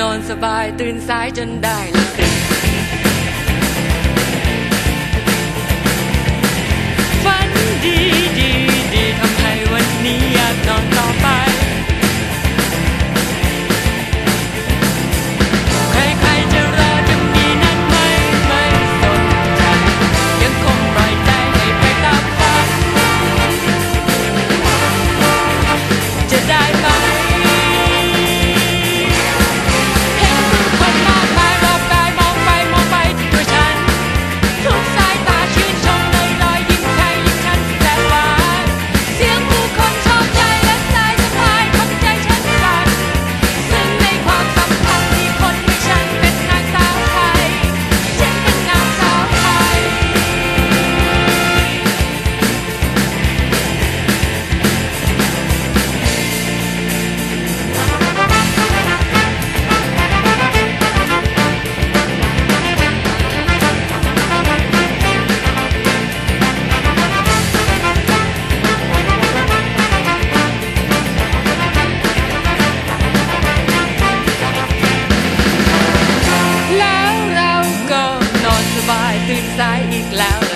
นอนสบายตื่นสายจนได้เลย loud.